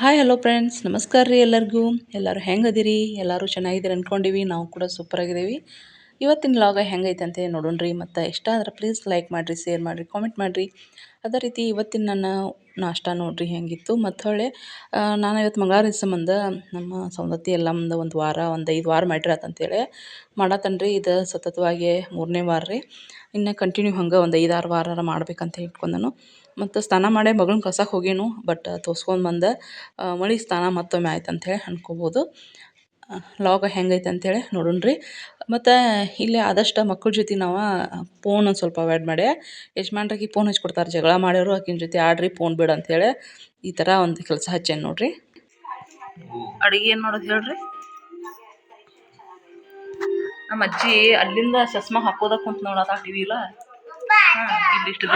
Hi hello friends ನಮಸ್ಕಾರ ರೀ ಎಲ್ಲರಿಗೂ. ಎಲ್ಲರೂ ಹೆಂಗದಿರಿ? ಎಲ್ಲರೂ ಚೆನ್ನಾಗಿದ್ದೀರಿ ಅಂದ್ಕೊಂಡಿವಿ ನಾವು ಕೂಡ ಸೂಪರಾಗಿದ್ದೀವಿ ಇವತ್ತಿನ ಲಾಗ ಹೆಂಗೈತೆ ಅಂತ ನೋಡೋಣ ರೀ. ಮತ್ತು ಇಷ್ಟ ಆದ್ರೆ ಪ್ಲೀಸ್ ಲೈಕ್ ಮಾಡಿರಿ ಶೇರ್ ಮಾಡಿರಿ ಕಾಮೆಂಟ್ ಮಾಡಿರಿ. ಅದೇ ರೀತಿ ಇವತ್ತಿನ ನನ್ನ ನಾಷ್ಟ ನೋಡಿರಿ ಹೆಂಗಿತ್ತು. ಮತ್ತು ಹೊಳ್ಳೆ ನಾನು ಇವತ್ತು ಮಂಗಳವಾರ ಸಂಬಂಧ ನಮ್ಮ ಎಲ್ಲ ಮುಂದೆ ಒಂದು ವಾರ, ಒಂದು ಐದು ವಾರ ಮಾಡಿರತ್ತಂತೇಳಿ ಮಾಡತ್ತನ್ರಿ ಇದು ಸತತವಾಗಿ ಮೂರನೇ ವಾರ ರೀ. ಇನ್ನು ಕಂಟಿನ್ಯೂ ಹಂಗೆ ಒಂದು ಐದಾರು ವಾರ ಮಾಡ್ಬೇಕಂತ ಇಟ್ಕೊಂಡನು ಮತ್ತು ಸ್ನಾನ ಮಾಡೇ ಮಗಳನ್ನ ಕಳ್ಸಕ್ಕೆ ಹೋಗೇನು ಬಟ್ ತೋರ್ಸ್ಕೊಂಡು ಬಂದೆ ಮಳೆ ಸ್ನಾನ ಮತ್ತೊಮ್ಮೆ ಆಯ್ತು ಅಂಥೇಳಿ ಅನ್ಕೋಬೋದು. ಲಾಗ ಹೆಂಗೈತೆ ಅಂಥೇಳಿ ನೋಡೋಣ ರೀ ಮತ್ತು ಇಲ್ಲಿ ಆದಷ್ಟು ಮಕ್ಕಳ ಜೊತೆ ನಾವು ಫೋನ್ ಒಂದು ಸ್ವಲ್ಪ ಅವಾಯ್ಡ್ ಮಾಡಿ ಯಜಮಾನ್ರಿಗೆ ಫೋನ್ ಹಚ್ಕೊಡ್ತಾರೆ ಜಗಳ ಮಾಡ್ಯಾರು ಆಕಿನ ಜೊತೆ ಆಡ್ರಿ ಫೋನ್ ಬಿಡು ಅಂಥೇಳಿ ಈ ಥರ ಒಂದು ಕೆಲಸ ಹಚ್ಚೇನು ನೋಡ್ರಿ. ಅಡುಗೆ ಏನು ಮಾಡೋದು ಹೇಳ್ರಿ? ನಮ್ಮ ಅಜ್ಜಿ ಅಲ್ಲಿಂದ ಚಸ್ಮಾ ಹಾಕೋದಕ್ಕೆ ಕುಂತ ನೋಡತ್ತ ಟಿವಿ ಇಲ್ಲ ಹಾಂ ಇಲ್ಲಿಷ್ಟು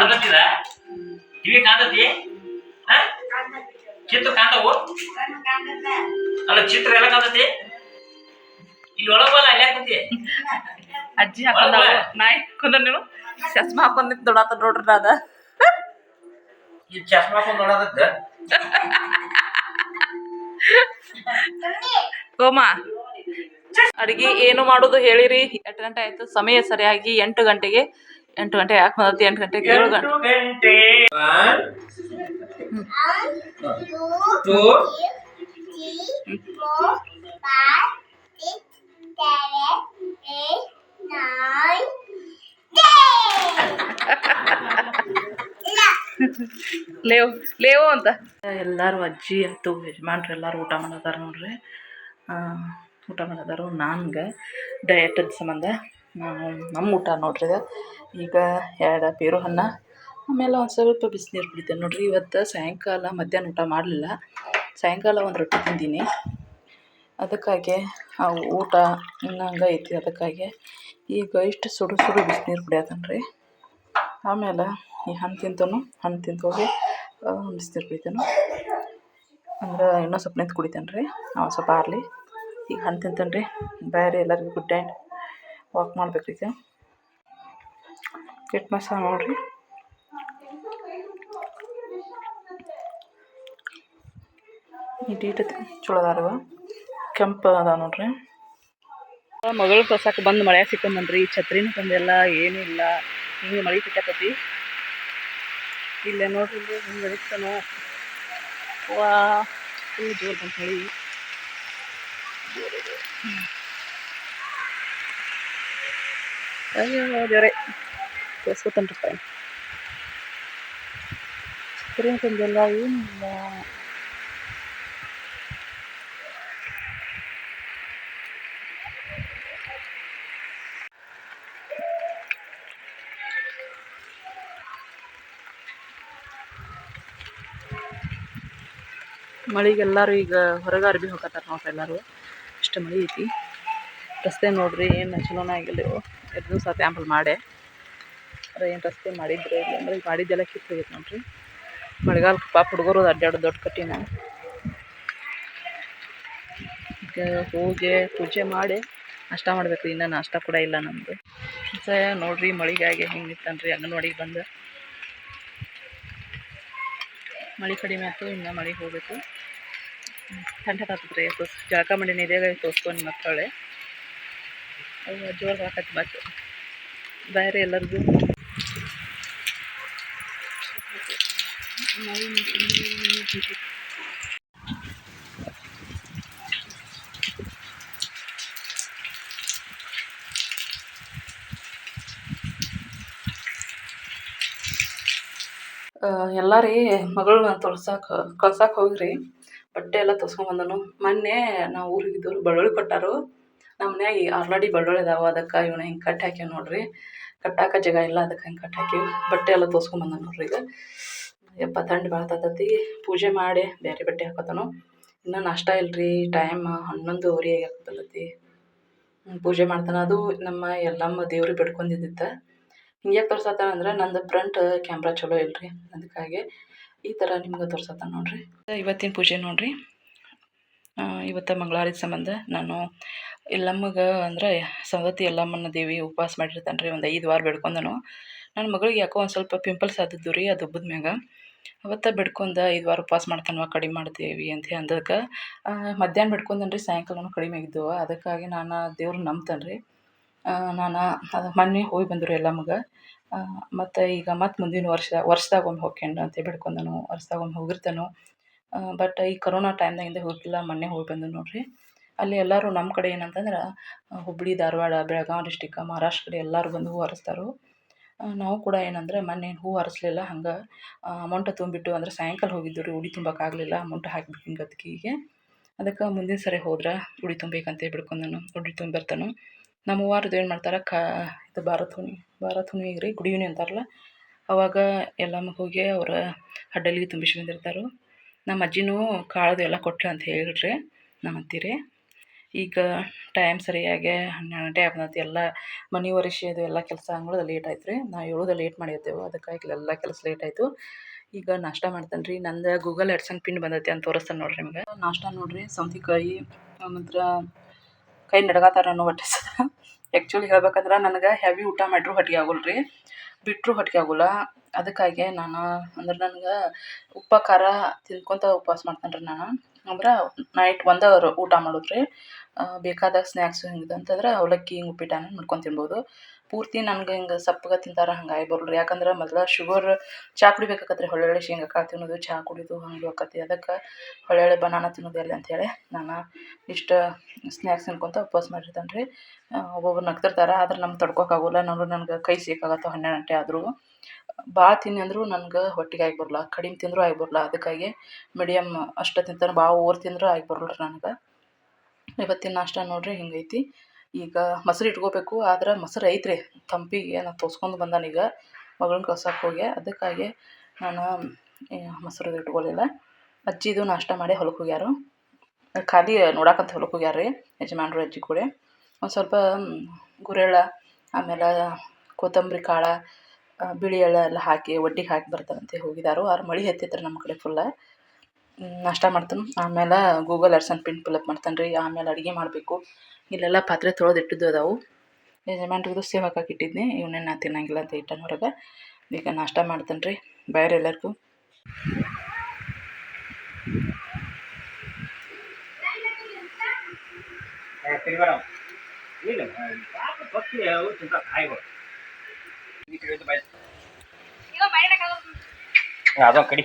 ಟಿವಿ ಕಾಂತತಿ? ಚಿತ್ರ ಕಾಂತವು? ಅಲ್ಲ ಚಿತ್ರ ಎಲ್ಲ ಕಾಂತತಿ ಇಲ್ಲಿ ಒಳಗಲ್ಲ ಅಲ್ಲಿ ಹಾಕತಿ ಅಜ್ಜಿ ಹಾಕೊಂಡ ನಾಯಿ ಹಾಕೊಂಡ ನೀವು ಚಸ್ಮಾ ಹಾಕೊಂಡ್ ದೊಡಾತ ನೋಡ್ರಿ ಅದ ಈ ಚಶ್ಮಾ ಹಾಕೊಂಡ್ ನೋಡದ ಕೋಮಾ ಅಡಿಗೆ ಏನು ಮಾಡೋದು ಹೇಳಿರಿ? ಎಂಟು ಗಂಟೆ ಆಯ್ತು. ಸಮಯ ಸರಿಯಾಗಿ ಎಂಟು ಗಂಟೆಗೆ ಎಂಟು ಗಂಟೆ ಯಾಕೆ ಬಂದತಿ ಎಂಟು ಗಂಟೆಗೆ? ಏಳು ಗಂಟೆ. ಲೇವು ಲೇವ್ ಲೇವು ಅಂತ. ಎಲ್ಲರೂ ಅಜ್ಜಿ ಆಯ್ತು ಯಜಮಾನ್ರು ಎಲ್ಲರೂ ಊಟ ಮಾಡದಾರ ನೋಡ್ರಿ. ಆ, ಊಟ ಮಾಡದಾರು ನನ್ಗೆ ಡಯಟದ ಸಂಬಂಧ. ನಮ್ಮ ಊಟ ನೋಡ್ರಿ. ಈಗ ಎರಡು ಪೇರು ಅನ್ನ, ಆಮೇಲೆ ಒಂದು ಸ್ವಲ್ಪ ಬಿಸಿನೀರು ಕುಡಿತೇನೆ ನೋಡ್ರಿ. ಇವತ್ತು ಸಾಯಂಕಾಲ ಮಧ್ಯಾಹ್ನ ಊಟ ಮಾಡಲಿಲ್ಲ. ಸಾಯಂಕಾಲ ಒಂದು ರೊಟ್ಟಿ ತಿಂದೀನಿ. ಅದಕ್ಕಾಗಿ ಆ ಊಟ ಇನ್ನು ಹಂಗೆ ಐತಿ ಅದಕ್ಕಾಗಿ. ಈಗ ಇಷ್ಟು ಸುಡು ಸುಡು ಬಿಸಿನೀರು ಕುಡಿಯತನ್ರಿ. ಆಮೇಲೆ ಈ ಹಣ್ಣು ತಿಂತನು, ಹಣ್ಣು ತಿಂತೋಗಿ ಬಿಸ್ನೀರು ಕುಡಿತೇನೆ. ಅಂದ್ರೆ ಇನ್ನೂ ಸ್ವಲ್ಪ ನಿಂತು ಕುಡಿತೇನೆ ರೀ ಸ್ವಲ್ಪ ಆರಲಿ. ಈಗ ಹಣ್ಣು ತಿಂತೇನೆ ರೀ ಬೇರೆ ಎಲ್ಲರಿಗೂ ಗುಡ್ ನೈಟ್ ವಾಕ್ ಮಾಡ್ಬೇಕು ಈಗ. ಕೆಟ್ಟ ಮಸಾಲ ನೋಡ್ರಿ. ಇಡೀಟ್ ಚಲೋ ಅದಾರವ ಕೆಂಪು ಅದ ನೋಡ್ರಿ. ಮಗಳು ಕಸಕ್ಕೆ ಬಂದು ಮಳೆ ಸಿಕ್ಕೊಂಬನ್ರಿ ಛತ್ರಿನೂ ತಂದೆಲ್ಲ, ಏನೂ ಇಲ್ಲ. ಹಿಂಗೆ ಮಳೆ ಸಿಕ್ಕತ್ತತಿ ಇಲ್ಲೇ ನೋಡ್ರಿ, ಹಿಂಗೆ ಅದಕ್ಕನು ವಾ ಫುಲ್ ಜೋರು ಬಂತು ಮಳೆ. ಅಯ್ಯೋ ದೇವ್ರೆ ಕೇಳಿಸ್ಕೊತನ್ರಿಪ್ಪ ಸ್ಕ್ರೀನ್ ತಂದೆಲ್ಲ ಏನಿಲ್ಲ ಮಳೆಗೆ ಎಲ್ಲರೂ ಈಗ ಹೊರಗೆ ಅರ್ಬಿ ಹೋಗತ್ತಾರ ನೋಡ್ರಿ ಎಲ್ಲರೂ. ಇಷ್ಟು ಮಳೆ ಐತಿ. ರಸ್ತೆ ನೋಡ್ರಿ, ಏನು ಚಲೋನ ಆಗಿಲ್ಲ ಇವು. ಎರಡು ಆಂಪಲ್ ಮಾಡೇ. ಅದ್ರ ಏನು ರಸ್ತೆ ಮಾಡಿದ್ರೆ ಇಲ್ಲ ಅಂದ್ರೆ ಮಾಡಿದ್ದೆಲ್ಲ ಕಿತ್ತು ಹೋಗೈತೆ ನೋಡ್ರಿ. ಮಳೆಗಾಲ ಪಾಪ ಹುಡುಗರು ಅಡ್ಡಾಡೋ ದೊಡ್ಡ ಕಟ್ಟಿನ ಹೋಗಿ ಪೂಜೆ ಮಾಡಿ ನಾಷ್ಟ ಮಾಡ್ಬೇಕು ಇನ್ನೂ ನಾಷ್ಟ ಕೂಡ ಇಲ್ಲ ನಮ್ಮದು ಮತ್ತೆ ನೋಡ್ರಿ ಮಳೆಗಾಗಿ ಹಿಂಗೆ ನಿಂತನ್ರಿ, ಅಂಗನವಾಡಿಗೆ ಬಂದು. ಮಳೆ ಕಡಿಮೆ ಆಯ್ತು, ಇನ್ನು ಮಳೆಗೆ ಹೋಗ್ಬೇಕು. ಥಂಡದಾಗ್ತದೆ ತೋರ್ಸ್ ಜಳಕ ಮಾಡಿ ನಿದೇಗ ತೋರಿಸ್ಕೊಂಡು ಮಕ್ಕಳೆ ಜೋರು ಹಾಕತ್ತೆ ಮತ್ತೆ ಬೇರೆ ಎಲ್ಲರಿಗೂ. ಎಲ್ಲ ರೀ, ಮಗಳನ್ನ ತೊಳ್ಸಾಕ, ಕಳ್ಸಾಕ ಹೋಗ್ರಿ. ಬಟ್ಟೆ ಎಲ್ಲ ತೊಗೊಂಬಂದನು ಮೊನ್ನೆ ನಾವು ಊರಿಗೆ ಇದ್ದವ್ರು ಕೊಟ್ಟರು ಕೊಟ್ಟಾರು. ನಮ್ಮ ಮನ್ಯಾಗ ಆಲ್ರೆಡಿ ಬೆಳ್ಳುಳ್ಳಿ ಅದಾವ ಅದಕ್ಕೆ ಇವನ್ನ ಹಿಂಗೆ ಕಟ್ ಹಾಕ್ಯಾವ ನೋಡ್ರಿ. ಕಟ್ಟಾಕ ಜಾಗ ಇಲ್ಲ, ಅದಕ್ಕೆ ಹಿಂಗೆ ಕಟ್ ಹಾಕಿ ಬಟ್ಟೆ ಎಲ್ಲ ತೊಗೊಂಬಂದ ನೋಡ್ರಿ ಈಗ. ಯಪ್ಪ ತಂಡ್ ಭಾಳ ತತ್ತತಿ ಪೂಜೆ ಮಾಡಿ ಬೇರೆ ಬಟ್ಟೆ ಹಾಕೋತಾನು. ಇನ್ನೂ ನಾಷ್ಟ ಇಲ್ರಿ ಟೈಮ್ ಹನ್ನೊಂದುವರೆ ಆಗ್ತಲತಿ ಪೂಜೆ ಮಾಡ್ತಾನೆ. ಅದು ನಮ್ಮ ಎಲ್ಲಮ್ಮ ದೇವ್ರಿಗೆ ಬೇಡ್ಕೊಂಡಿದ್ದಿತ್ತ. ಹಿಂಗೆ ತೋರ್ಸತ್ತಾನ ಅಂದ್ರೆ ನಂದು ಫ್ರಂಟ್ ಕ್ಯಾಮ್ರಾ ಚಲೋ ಇಲ್ರಿ. ಅದಕ್ಕಾಗಿ ಈ ಥರ ನಿಮ್ಗೆ ತೋರ್ಸತ್ತಾನ ನೋಡ್ರಿ. ಇವತ್ತಿನ ಪೂಜೆ ನೋಡ್ರಿ. ಇವತ್ತು ಮಂಗಳವಾರದ ಸಂಬಂಧ ನಾನು ಎಲ್ಲಮ್ಮಗೆ ಅಂದರೆ ಸಂಗತಿ ಎಲ್ಲಮ್ಮನ ದೇವಿ ಉಪವಾಸ ಮಾಡಿರ್ತಾನೆ ರೀ, ಒಂದು ಐದು ವಾರ ಬೇಡ್ಕೊಂಡನು. ನನ್ನ ಮಗಳಿಗೆ ಯಾಕೋ ಒಂದು ಸ್ವಲ್ಪ ಪಿಂಪಲ್ಸ್ ಆದದ್ದು ರೀ, ಅದು ಹಬ್ಬದ ಮ್ಯಾಗ. ಅವತ್ತ ಬಿಡ್ಕೊಂಡ ಐದು ವಾರ ಉಪವಾಸ ಮಾಡ್ತಾನವ, ಕಡಿಮೆ ಮಾಡ್ತೀವಿ ಅಂತ ಅಂದಕ್ಕೆ ಮಧ್ಯಾಹ್ನ ಬಿಡ್ಕೊಂದನ್ ರೀ, ಸಾಯಂಕಾಲನೂ ಕಡಿಮೆ ಆಗಿದ್ದವು ಅದಕ್ಕಾಗಿ ನಾನು ದೇವ್ರು ನಂಬ್ತಾನೆ ರೀ. ನಾನು, ಅದು ಮೊನ್ನೆ ಹೋಗಿ ಬಂದರು ಎಲ್ಲ ಮಗ ಮತ್ತು ಈಗ ಮತ್ತೆ ಮುಂದಿನ ವರ್ಷ, ವರ್ಷದಾಗ ಒಮ್ಮೆ ಹೋಗ್ಕೊಂಡು ಅಂತ ಬಿಡ್ಕೊಂಡನು, ವರ್ಷದಾಗ ಒಮ್ಮೆ ಹೋಗಿರ್ತಾನೋ. ಬಟ್ ಈ ಕರೋನ ಟೈಮ್ದಾಗಿಂದ ಹೋಗಿಲ್ಲ, ಮೊನ್ನೆ ಹೋಗಿ ಬಂದು ನೋಡಿರಿ. ಅಲ್ಲಿ ಎಲ್ಲರೂ ನಮ್ಮ ಕಡೆ ಏನಂತಂದ್ರೆ ಹುಬ್ಬಳ್ಳಿ ಧಾರವಾಡ ಬೆಳಗಾವಿ ಡಿಸ್ಟಿಕ್ ಮಹಾರಾಷ್ಟ್ರ ಕಡೆ ಎಲ್ಲರೂ ಬಂದು ಹೂ ಹರಿಸ್ತಾರೆ. ನಾವು ಕೂಡ ಏನಂದ್ರೆ, ಮೊನ್ನೆ ಹೂ ಹರಿಸ್ಲಿಲ್ಲ, ಹಂಗೆ ಅಮೌಂಟ್ ತುಂಬಿಟ್ಟು ಅಂದ್ರೆ ಸಾಯಂಕಾಲ ಹೋಗಿದ್ದು ರೀ, ಉಡಿ ತುಂಬಕ್ಕಾಗಲಿಲ್ಲ ಅಮೌಂಟ್ ಹಾಕ್ಬೇಕು ಹಿಂಗೆ ಅದಕ್ಕೆ ಅದಕ್ಕೆ ಮುಂದಿನ ಸರಿ ಹೋದ್ರೆ ಉಡಿ ತುಂಬಬೇಕಂತ ಬಿಡ್ಕೊಂಡನು ಉಡಿ ತುಂಬಿರ್ತಾನು ನಮ್ಮ ಅವ್ವಾರದ್ದು ಏನು ಮಾಡ್ತಾರೆ, ಕ, ಇದು ಭಾರತ್ ಹುಣಿ ಭಾರತ್ ಹುಣ್ಣಿಗೆ ರೀ, ಗುಡಿ ಹುಣ್ಣಿ ಅಂತಾರಲ್ಲ, ಅವಾಗ ಎಲ್ಲ ಹೋಗಿ ಅವರ ಹಡ್ಡಲಿಗೆ ತುಂಬಿಸಿ ಬಂದಿರ್ತಾರೆ. ನಮ್ಮ ಅಜ್ಜಿನೂ ಕಾಳದು ಎಲ್ಲ ಕೊಟ್ಲು ಅಂತ ಹೇಳಿರಿ ನಮ್ಮ ಅತ್ತಿರಿ ಈಗ ಟೈಮ್ ಸರಿಯಾಗಿ ಹನ್ನೆರಡು ಗಂಟೆ ಆಗ್ತೈತಿ ಎಲ್ಲ ಮನೆ ಒರೆಸಿ ಅದು ಎಲ್ಲ ಕೆಲಸ ಅಂಗಳದ ಲೇಟ್ ಆಯ್ತು ರೀ. ನಾವು ಏಳೋದು ಲೇಟ್ ಮಾಡಿರ್ತೇವೆ. ಅದಕ್ಕಾಗಿ ಎಲ್ಲ ಕೆಲಸ ಲೇಟ್ ಆಯಿತು. ಈಗ ನಾಷ್ಟ ಮಾಡ್ತೇನೆ ರೀ. ನಂದು ಗೂಗಲ್ ಎಡ್ಸನ್ ಪಿನ್ ಬಂದೈತಿ ಅಂತ ತೋರಿಸ್ತಾನೆ ನೋಡಿರಿ ನಿಮ್ಗೆ. ನಾಷ್ಟ ನೋಡ್ರಿ. ಸೌತೆಕಾಯಿ, ಆನಂತರ ಕೈ ನಡ್ಗಾತಾರ ಅನ್ನೋ ಹೊಟ್ಟೆ ಆ್ಯಕ್ಚುಲಿ ಹೇಳ್ಬೇಕಂದ್ರೆ ನನಗೆ ಹೆವಿ ಊಟ ಮಾಡಿರೂ ಹೊಟ್ಟಿಗೆ ಆಗೋಲ್ರಿ. ಬಿಟ್ಟರೂ ಹೊಟ್ಟಿಗೆ ಆಗೋಲ್ಲ. ಅದಕ್ಕಾಗಿ ನಾನು ಅಂದ್ರೆ ನನ್ಗೆ ಉಪ್ಪು, ಖಾರ ತಿನ್ಕೊತ ಉಪವಾಸ ಮಾಡ್ತೇನೆ ರೀ ನಾನು. ಅಂದ್ರೆ ನೈಟ್ ಒಂದೇ ಊಟ ಮಾಡೋದು ರೀ ಬೇಕಾದಾಗ ಸ್ನ್ಯಾಕ್ಸು ಹಿಂಗೆ ಅಂತಂದ್ರೆ ಅವಲಕ್ಕಿ ಹಿಂಗೆ ಉಪ್ಪಿಟ್ಟನ್ನ ಮಾಡ್ಕೊಂಡು ತಿನ್ಬೋದು. ಪೂರ್ತಿ ನನ್ಗೆ ಹಿಂಗೆ ಸಪ್ಪಗೆ ತಿಂತಾರೆ ಹಂಗಾಗಿ ಬರಲ್ರಿ ಯಾಕಂದ್ರೆ ಮೊದಲ ಶುಗರ್ ಚಾ ಕುಡಿಬೇಕಾಗತ್ತೆ ರೀ ಶೇಂಗಾ ಕಾಳು ತಿನ್ನೋದು ಚಹಾ ಕುಡಿದು ಹಂಗೆ ಆಕತಿ ಅದಕ್ಕೆ ಹೊಳ್ಳೆಳ್ಳೆ ಬನಾನ ತಿನ್ನೋದು ಎಲ್ಲಿ ಅಂಥೇಳಿ ನಾನು ಇಷ್ಟು ಸ್ನ್ಯಾಕ್ಸ್ ತಿನ್ಕೊತ ಉಪವಾಸ ಮಾಡಿರ್ತೇನೆ ರೀ ಒಬ್ಬೊಬ್ರು ನಗ್ತಿರ್ತಾರೆ, ಆದ್ರೆ ನಮ್ಗೆ ತಡ್ಕೊಕ್ಕಾಗೋಲ್ಲ ನೋಡ್ರಿ ನನಗೆ ಕೈ ಸೇಕಾಗತ್ತೆ ಹನ್ನೆರಡು ಗಂಟೆ ಆದರೂ. ಭಾಳ ತಿನ್ನಿ ಅಂದರೂ ನನ್ಗೆ ಹೊಟ್ಟೆಗೆ ಆಗಿ ಬರಲ್ಲ, ಕಡಿಮೆ ತಿಂದರೂ ಆಗಿ ಬರಲ್ಲ. ಅದಕ್ಕಾಗಿ ಮೀಡಿಯಮ್ ಅಷ್ಟು ತಿಂತಾನೆ ಭಾಳ ಓವರ್ ತಿಂದರೂ ಆಗಿ ಬರಲ್ಲ ನನಗೆ. ಇವತ್ತಿನ ನಾಷ್ಟ ನೋಡಿರಿ ಹಿಂಗೈತಿ. ಈಗ ಮೊಸರು ಇಟ್ಕೋಬೇಕು, ಆದ್ರೆ ಮೊಸರು ಐತ್ರಿ. ತಂಪಿಗೆ ನಾನು ತೋಸ್ಕೊಂಡು ಬಂದಾನ ಈಗ ಮಗಳನ್ನ ಕಳ್ಸಕ್ಕೆ ಹೋಗಿ. ಅದಕ್ಕಾಗಿ ನಾನು ಮೊಸರು ಇಟ್ಕೊಳ್ಳಿಲ್ಲ ಅಜ್ಜಿದು ನಾಷ್ಟ ಮಾಡಿ ಹೊಲಕ್ಕೆ ಹೋಗ್ಯಾರು. ಖಾಲಿ ನೋಡಾಕಂತ ಹೊಲಕ್ಕೆ ಹೋಗ್ಯಾರ ಯಜಮಾನ್ರು, ಅಜ್ಜಿ ಕೂಡ. ಒಂದು ಸ್ವಲ್ಪ, ಗುರೆಳ್ಳ, ಆಮೇಲೆ ಕೊತ್ತಂಬರಿ ಕಾಳು ಬಿಳಿ ಎಳ್ಳು ಎಲ್ಲ ಹಾಕಿ ಒಡ್ಡಿಗೆ ಹಾಕಿ ಬರ್ತಾರಂತೆ ಹೋಗಿದಾರು. ಆದ್ರೆ ಮಳೆ ಹತ್ತಿತ್ತು ನಮ್ಮ ಕಡೆ ಫುಲ್ಲ ನಾಷ್ಟ ಮಾಡ್ತಾನೆ. ಆಮೇಲೆ ಗೂಗಲ್ ಅರ್ಸನ್ ಪಿನ್ ಫಿಲಪ್ ಮಾಡ್ತಾನೆ ರೀ. ಆಮೇಲೆ ಅಡುಗೆ ಮಾಡಬೇಕು. ಇಲ್ಲೆಲ್ಲ ಪಾತ್ರೆ ತೊಳೆದು ಇಟ್ಟಿದ್ದು ಅದಾವು. ಯಜಮಾನ್ರಿಗೂ ಸೇವ್ ಹಾಕಕ್ಕೆ ಇಟ್ಟಿದ್ನಿ. ಇವನೇನು ನಾ ತಿನ್ನಂಗಿಲ್ಲ ಅಂತ ಇಟ್ಟನ ಹೊರಗೆ. ಈಗ ನಾಷ್ಟ ಮಾಡ್ತಾನೆ ರೀ. ಬೇರೆ ಎಲ್ಲರಿಗೂ. ಅದೊಂದು ಕಡಿ.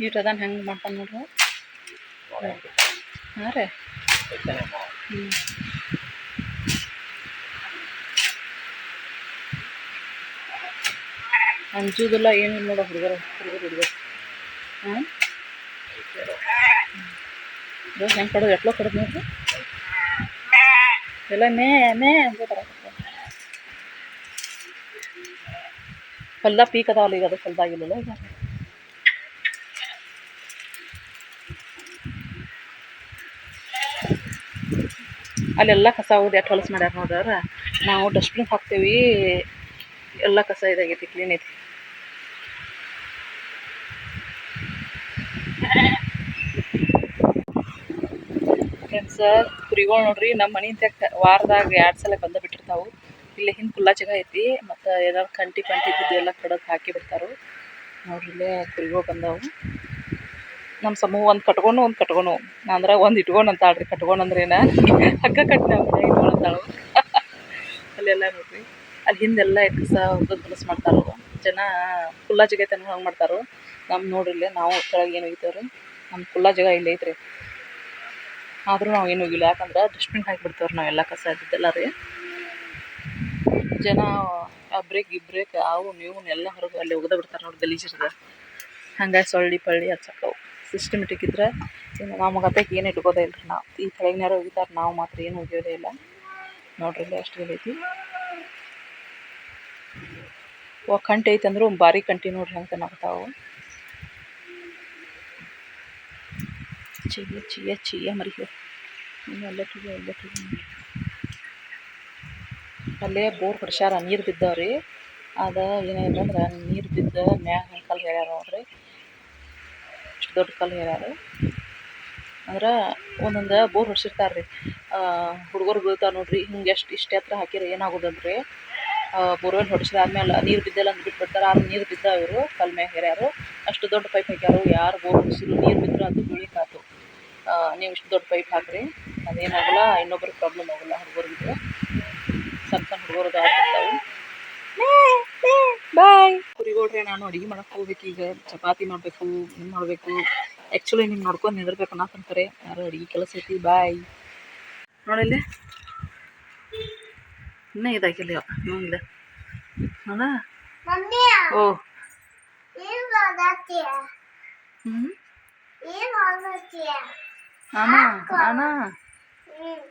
ಇಟ್ಟು ಅದನ್ನ ಹೆಂಗೆ ಮಾಡ್ತಾನೆ ನೋಡ್ರಿ? ಹಾಂ ರೀ. ಹ್ಞೂ ಏನಿಲ್ಲ ನೋಡೋ ಹುಡುಗರು ಹುಡುಗರು ಹುಡುಗರು. ಹಾಂ ಇದು ಹೆಂಗೆ ಕಡೋದು, ಎಟ್ಲೋ ಕಡೋದು ನೋಡ್ರಿ. ಎಲ್ಲ ಮೇ ಮೇ ಅಂತ ಬರಕತ್ತ ಹೊಲ ಪೀಕ್ ಅದಾವಲ್ಲ ಈಗ ಅದು ಹೊಲ್ದಾಗಿಲ್ಲ ಈಗ. ಅಲ್ಲೆಲ್ಲ ಕಸ ಹೋಗಿ ಎಟ್ ಹೊಲಸು ಮಾಡ್ಯಾರ ನೋಡ್ರ ನಾವು ಡಸ್ಟ್ಬಿನ್ ಹಾಕ್ತೇವಿ. ಎಲ್ಲ ಕಸ ಇದಾಗೈತಿ ಕ್ಲೀನ್ ಐತಿ. ಫ್ರೆಂಡ್ಸ ಕುರಿಗಳು ನೋಡ್ರಿ ನಮ್ಮ ಮನೆ ವಾರದಾಗ ಎರಡು ಸಲ ಬಂದ ಬಿಟ್ಟಿರ್ತಾವು. ಇಲ್ಲಿ ಹಿಂದೆ ಕುಲ್ಲ ಜಾಗ ಐತಿ, ಮತ್ತು ಏನಾದ್ರು ಕಂಟಿ ಪಂಟಿ ಇದ್ದಿದ್ದು ಎಲ್ಲ ಕಡದು ಹಾಕಿ ಬಿಡ್ತಾರು. ನೋಡ್ರಿ ಇಲ್ಲೇ ಕುರಿಗಳು ಬಂದಾವು. ನಮ್ಮ ಸಮೂಹ ಒಂದು ಕಟ್ಕೊಂಡು ಒಂದು ಕಟ್ಕೊಂಡು ಅಂದ್ರೆ ಒಂದು ಇಟ್ಕೊಂಡು ಅಂತಾಳ್ರಿ ಕಟ್ಕೊಂಡು ಅಂದ್ರೆ ಏನ? ಹಗ್ಗ ಕಟ್ಟಿನ ಇಟ್ಕೊಂಡು ಅಂತಾಳು ಅಲ್ಲೆಲ್ಲ ನೋಡ್ರಿ. ಅಲ್ಲಿ ಹಿಂದೆಲ್ಲ ಎತ್ಕಸ ಹೋಗೋದು ಹೊಲಸು ಮಾಡ್ತಾರೋ. ಜನ ಕುಲ್ಲ ಜಾಗ ಐತೆ ಹಂಗೆ ಮಾಡ್ತಾರೋ. ನಮ್ಮ ನೋಡ್ರಿ ಇಲ್ಲೇ, ನಾವು ಕೆಳಗೆ ಏನು ಒಗಿತೇವ್ರಿ ನಮ್ಮ ಕುಲ್ಲ ಜಾಗ ಇಲ್ಲಿ ಐತ್ರಿ. ಆದರೂ ನಾವು ಏನು ಹೋಗಿಲ್ಲ. ಯಾಕಂದ್ರೆ ಡಸ್ಟ್ಬಿನ್ ನಾವು ನಾವೆಲ್ಲ ಕಸ ಇದ್ದಿದ್ದೆಲ್ಲ ರೀ. ಜನ ಬ್ರೇಕ್ ಇಬ್ರೇಕ್ ಅವು ನೀವು ಎಲ್ಲ ಹೊರಗೆ ಅಲ್ಲಿ ಒಗ್ದ ಬಿಡ್ತಾರೆ ನೋಡಿ ಗಲೀಜಿರ್ತದೆ ಹಂಗಾಗಿ ಸೊಳ್ಳಿ ಪಳ್ಳಿ ಹಚ್ಚಕ್ಕವು. ಸಿಸ್ಟಮೆಟಿಕ್ ಇದ್ರೆ ನಮ್ಮ ಗತೆಗೆ ಏನು ಇಟ್ಕೋದೇ ಇಲ್ರಿ ನಾವು. ಈ ಕೆಳಗಿನಾರು ಹೋಗಿದ್ದಾರೆ, ನಾವು ಮಾತ್ರ ಏನು ಒಗಿಯೋದೇ ಇಲ್ಲ. ನೋಡ್ರಿ ಇಲ್ಲಿ ಅಷ್ಟು ಐತಿ ಕಂಟಿ ಐತೆ ಅಂದ್ರೆ ಒಂದು ಭಾರಿ ಕಂಟಿ ನೋಡ್ರಿ ಅಂತ ನಾಗ್ತಾವು. ಚಿಯ ಚಿಯ ಚಿಯ ಮರಿಯೋ. ಎಲ್ಲ ಅಲ್ಲೇ ಬೋರ್ ಹೊಡ್ಸ್ಯಾರ, ನೀರು ಬಿದ್ದಾವ್ರಿ. ಅದ ಏನಾಯ್ತು ಅಂದ್ರೆ ನೀರು ಬಿದ್ದ ಮ್ಯಾಗ ಕಲ್ಲು ಹೇಳ್ಯಾರ ನೋಡ್ರಿ. ಇಷ್ಟು ದೊಡ್ಡ ಕಲ್ಲು ಹೇಳ್ಯಾರ. ಅಂದ್ರೆ ಒಂದೊಂದು ಬೋರ್ ಹೊಡ್ಸಿರ್ತಾರೆ ರೀ ಹುಡುಗರು ಬೀಳ್ತಾವೆ ನೋಡ್ರಿ, ಹಿಂಗೆ ಎಷ್ಟು, ಇಷ್ಟು ಹತ್ರ ಹಾಕಿದ್ರೆ ಏನಾಗೋದಂದ್ರೆ ಬೋರ್ವೆಲ್ ಹೊಡಿಸಿದಾದ್ಮೇಲೆ ನೀರು ಬಿದ್ದಿಲ್ಲ ಅಂತ ಬಿಟ್ಬಿಡ್ತಾರೆ ಆದ್ರೆ ನೀರು ಬಿದ್ದ ಇವರು ಕಲ್ ಮ್ಯಾಗ ಹೇರ್ಯಾರು ಅಷ್ಟು ದೊಡ್ಡ ಪೈಪ್ ಹಾಕ್ಯಾರು. ಯಾರು ಬೋರ್ ಹೊಡಿಸಿದ್ರು, ನೀರು ಬಿದ್ರು ಅದು ಬೀಳಿಕಾತು ನೀವು ಇಷ್ಟು ದೊಡ್ಡ ಪೈಪ್ ಹಾಕ್ರಿ. ಅದೇನಾಗಲ್ಲ ಇನ್ನೊಬ್ರಿಗೆ ಪ್ರಾಬ್ಲಮ್ ಆಗೋಲ್ಲ ಹುಡುಗರಿಗೆ ಸಣ್ಣ ಸಣ್ಣ ಹುಡುಗರು ಬಾಯ್ ಕುರಿಗೋಡ್ರೆ ನಾನು ಅಡುಗೆ ಮಾಡಕ್ಕೆ ಹೋಗ್ಬೇಕು ಈಗ. ಚಪಾತಿ ಮಾಡಬೇಕು ಏನು ಮಾಡಬೇಕು. ಆ್ಯಕ್ಚುಲಿ ನಿಮ್ಗೆ ನೋಡ್ಕೊಂಡು ನಿಂದಿರ್ಬೇಕು ಅನ್ನತ್ತಂತಾರೆ ಯಾರು ಅಡುಗೆ ಕೆಲಸ ಐತಿ ಬಾಯ್ ನೋಡಿಲ್ಲ ಇನ್ನೇ ಇದಾಗಿಲ್ಲ ನೋಡ ಮಮ್ಮಿ. ಓ. ಹ್ಞೂ ಏನ್ ಮಾಡತ್ತೀಯ ನಾನಾ ನಾನಾ ಹ್ಮ್